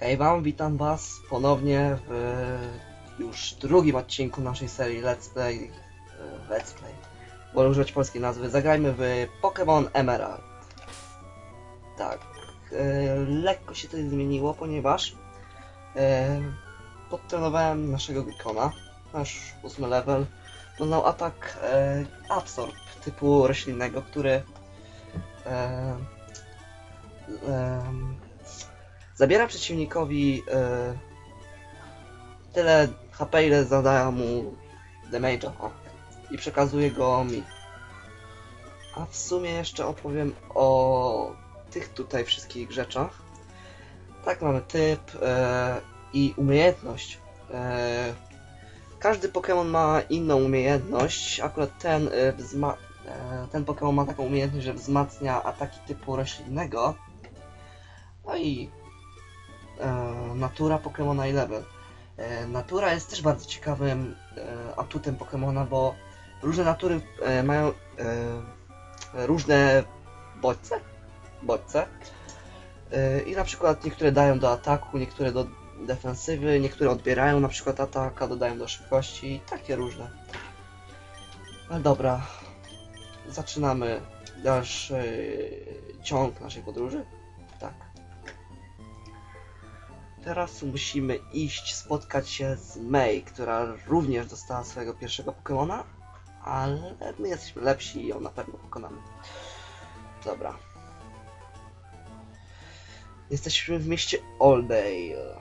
Hej wam, witam was ponownie w już drugim odcinku naszej serii Let's Play, e, Let's Play, wolę używać polskiej nazwy, zagrajmy w Pokémon Emerald. Tak, e, lekko się to zmieniło, ponieważ e, podtrenowałem naszego Gekona, nasz ósmy level, doznał atak e, Absorb typu roślinnego, który e, zabiera przeciwnikowi e, tyle HP, ile zadaje mu damage'a i przekazuje go mi. A w sumie jeszcze opowiem o tych tutaj wszystkich rzeczach. Tak, mamy typ e, i umiejętność. E, każdy Pokémon ma inną umiejętność. Akurat ten, ten Pokémon ma taką umiejętność, że wzmacnia ataki typu roślinnego. No i natura Pokemona i level. E, natura jest też bardzo ciekawym e, atutem Pokemona, bo różne natury e, mają e, różne bodźce, bodźce. E, I na przykład niektóre dają do ataku, niektóre do defensywy, niektóre odbierają na przykład ataka, dodają do szybkości takie różne. Ale dobra, zaczynamy dalszy ciąg naszej podróży. Tak. Teraz musimy iść spotkać się z May, która również dostała swojego pierwszego Pokemona, ale my jesteśmy lepsi i ją na pewno pokonamy. Dobra. Jesteśmy w mieście Oldale.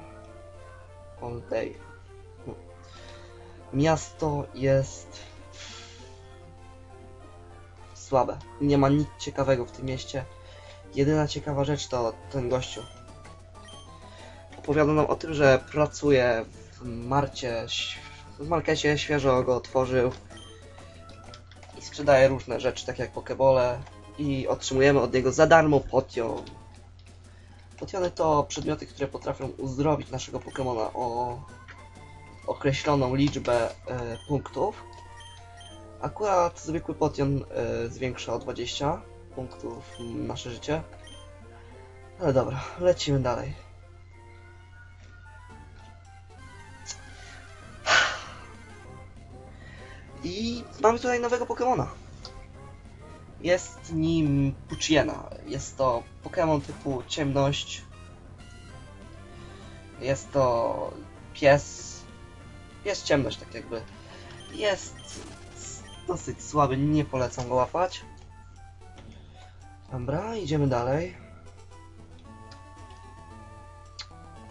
Oldale. Miasto jest słabe. Nie ma nic ciekawego w tym mieście. Jedyna ciekawa rzecz to ten gościu. Opowiada nam o tym, że pracuje w marcie, w markecie, świeżo go otworzył i sprzedaje różne rzeczy, takie jak pokebole i otrzymujemy od niego za darmo potion. Potiony to przedmioty, które potrafią uzdrowić naszego Pokemona o określoną liczbę e, punktów. Akurat zwykły potion e, zwiększa o 20 punktów nasze życie. Ale dobra, lecimy dalej. I mamy tutaj nowego Pokemona. Jest nim Puchiena. Jest to Pokémon typu ciemność. Jest to pies. Jest ciemność, tak jakby. Jest dosyć słaby, nie polecam go łapać. Dobra, idziemy dalej.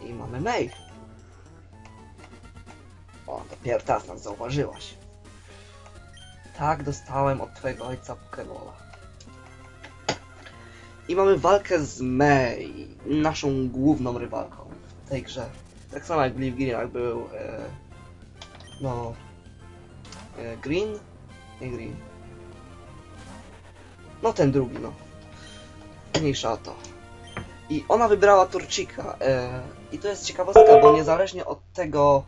I mamy May. O, dopiero teraz nas zauważyłaś. Tak, dostałem od twojego ojca Pokebola. I mamy walkę z May, naszą główną rywalką w tej grze. Tak samo jak w Live Greenach był, e, no, e, Green? Nie Green. No ten drugi, no. Mniejsza o to. I ona wybrała Torcika. E, I to jest ciekawostka, bo niezależnie od tego...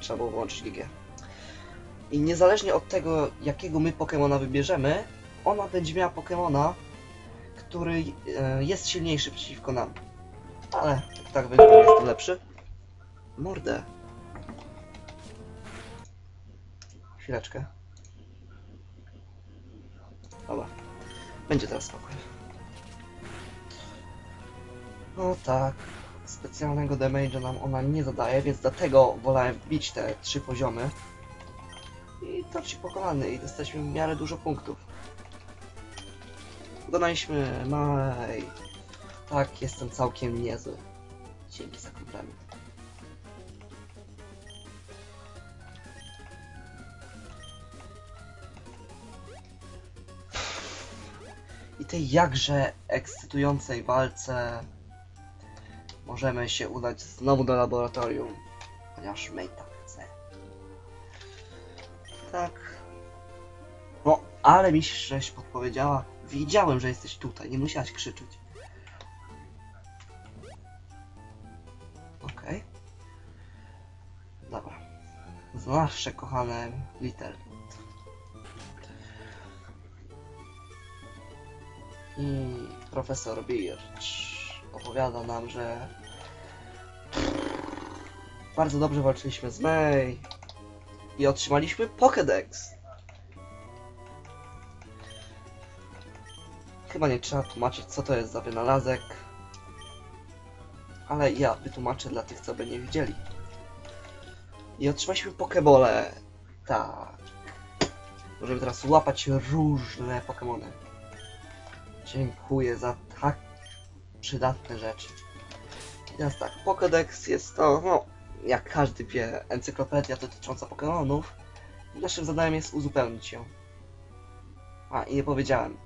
Trzeba było włączyć GG. I niezależnie od tego, jakiego my Pokemona wybierzemy, ona będzie miała Pokemona, który e, jest silniejszy przeciwko nam. Ale tak wygląda, jestem lepszy. Mordę. Chwileczkę. Dobra. Będzie teraz spokój. No tak. Specjalnego damage'a nam ona nie zadaje, więc dlatego wolałem wbić te trzy poziomy. I to ci pokonany i jesteśmy w miarę dużo punktów. Dokonaliśmy Maj. Tak, jestem całkiem niezły. Dzięki za komplement. I tej jakże ekscytującej walce możemy się udać znowu do laboratorium, ponieważ May tak. No, ale mi żeś podpowiedziała. Wiedziałem, że jesteś tutaj, nie musiałaś krzyczeć. Okej. Dobra. Nasze kochane Little. I profesor Birch. opowiada nam, że bardzo dobrze walczyliśmy z May i otrzymaliśmy Pokédex. Chyba nie trzeba tłumaczyć, co to jest za wynalazek, ale ja wytłumaczę dla tych, co by nie widzieli. I otrzymaliśmy Pokebole. Tak. Możemy teraz łapać różne Pokémony. Dziękuję za tak przydatne rzeczy. I teraz tak, Pokédex jest to, no, jak każdy wie, encyklopedia dotycząca Pokémonów. Naszym zadaniem jest uzupełnić ją. A, i nie powiedziałem.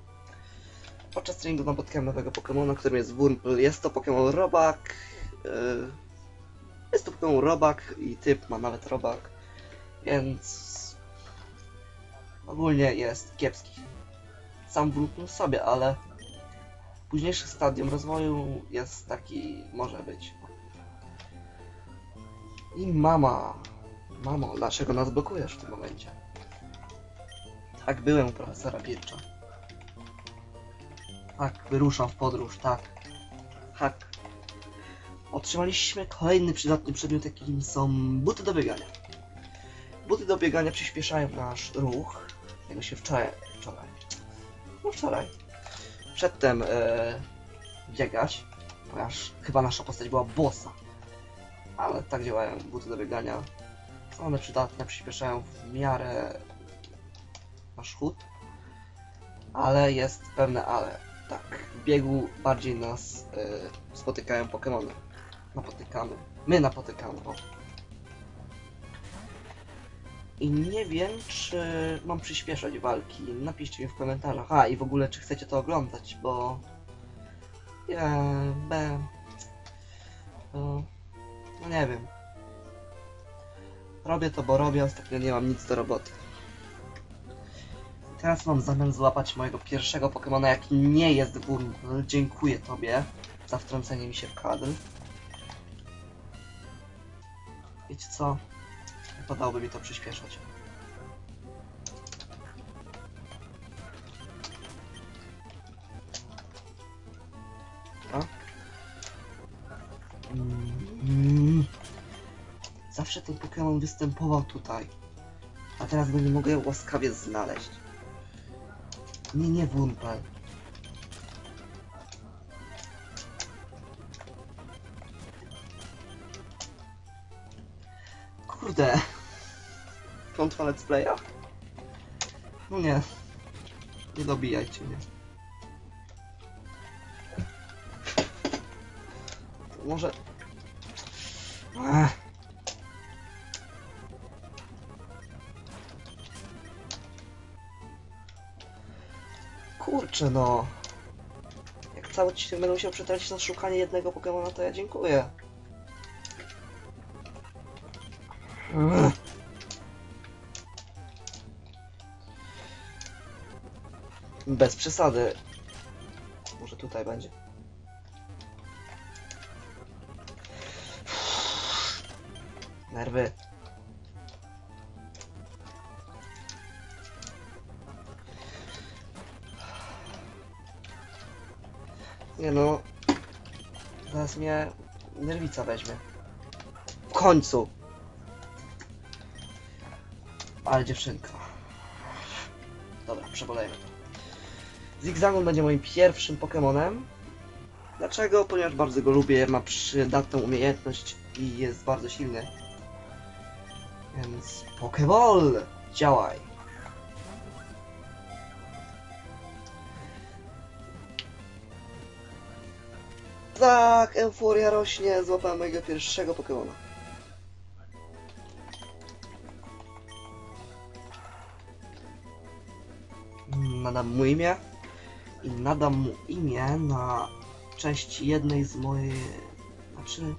Podczas treningu napotkałem nowego Pokémona, którym jest Wurmple. Jest to Pokémon Robak. Yy, jest to Pokémon Robak i typ ma nawet Robak, więc ogólnie jest kiepski. Sam Wurmple sobie, ale późniejszy stadium rozwoju jest taki, może być. I mama. Mamo, dlaczego nas blokujesz w tym momencie? Tak, byłem u profesora Bircza. Tak, wyruszam w podróż, tak. Tak. Otrzymaliśmy kolejny przydatny przedmiot, jakim są buty do biegania. Buty do biegania przyspieszają nasz ruch. Jego się wczoraj, wczoraj, no wczoraj, przedtem e, biegać, ponieważ chyba nasza postać była bossa. Ale tak działają buty do biegania. One przydatne, przyspieszają w miarę nasz chód. Ale jest pewne ale. Tak, w biegu bardziej nas e, spotykają Pokémony. Napotykamy. My napotykamy, o. I nie wiem, czy mam przyspieszać walki. Napiszcie mi w komentarzach. A, i w ogóle, czy chcecie to oglądać, bo... Ja... B... To... No nie wiem. Robię to, bo robię, ostatnio nie mam nic do roboty. Teraz mam zamiar złapać mojego pierwszego Pokemona, jaki nie jest Wurmple. Dziękuję tobie za wtrącenie mi się w kadr. Wiecie co? Wypadałoby mi to przyspieszać. Zawsze ten Pokémon występował tutaj. A teraz go nie mogę łaskawie znaleźć. Nie, nie Wurmple. Kurde. Klątwa let's playa? No nie. Nie dobijajcie mnie. To może... Ech. Kurczę no. Jak cały odcinek będę musiał przetracić na szukanie jednego Pokemona, to ja dziękuję. Bez przesady. Może tutaj będzie. Nerwy. Nie no. Zaraz mnie nerwica weźmie. W końcu. Ale dziewczynka. Dobra, przebolejmy to. Zigzagoon będzie moim pierwszym Pokemonem. Dlaczego? Ponieważ bardzo go lubię, ma przydatną umiejętność i jest bardzo silny. Więc Pokeball! Działaj! Tak, euforia rośnie, złapałem mojego pierwszego Pokemona. Nadam mu imię i nadam mu imię na cześć jednej z mojej... Znaczy...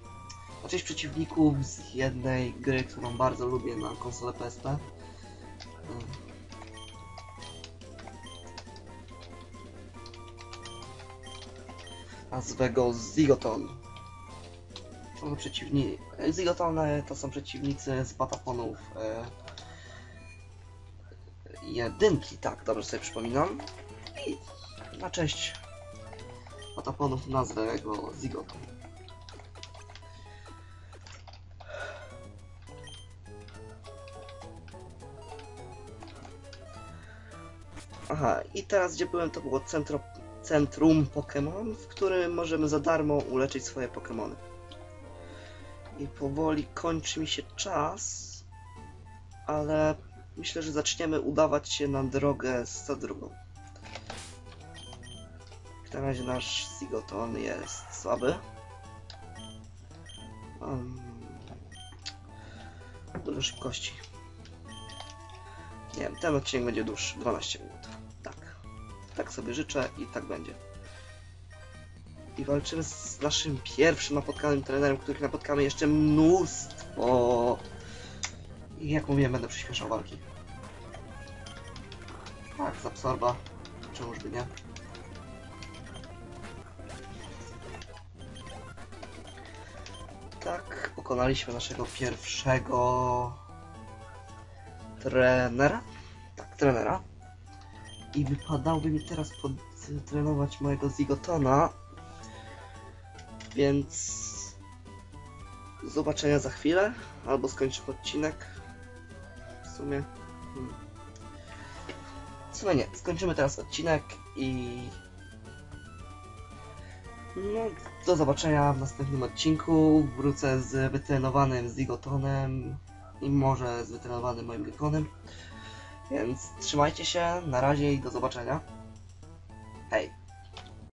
Na cześć przeciwników z jednej gry, którą bardzo lubię na konsolę PSP. Nazwę go Zigoton. Są to przeciwni... Zigotony to są przeciwnicy z Batafonów e... jedynki, tak, dobrze sobie przypominam. I na cześć Pataponów nazwę go Zigotą. Aha, i teraz gdzie byłem, to było centro, centrum Pokémon, w którym możemy za darmo uleczyć swoje Pokémony. I powoli kończy mi się czas, ale myślę, że zaczniemy udawać się na drogę za drugą. W takim razie nasz Zigoton jest słaby. Um, dużo szybkości. Nie wiem, ten odcinek będzie dłuższy, 12 minut. Tak. Tak sobie życzę i tak będzie. I walczymy z naszym pierwszym napotkanym trenerem, których napotkamy jeszcze mnóstwo. I jak mówiłem, będę przyspieszał walki. Tak, z absorba. Czemuż by nie? Tak, pokonaliśmy naszego pierwszego trenera. Tak, trenera. I wypadałoby mi teraz podtrenować mojego Zigotona. Więc zobaczenia za chwilę, albo skończymy odcinek. W sumie. Hmm. W sumie nie, skończymy teraz odcinek i. No, do zobaczenia w następnym odcinku. Wrócę z wytrenowanym Zigotonem i może z wytrenowanym moim Gekonem. Więc trzymajcie się, na razie i do zobaczenia. Hej!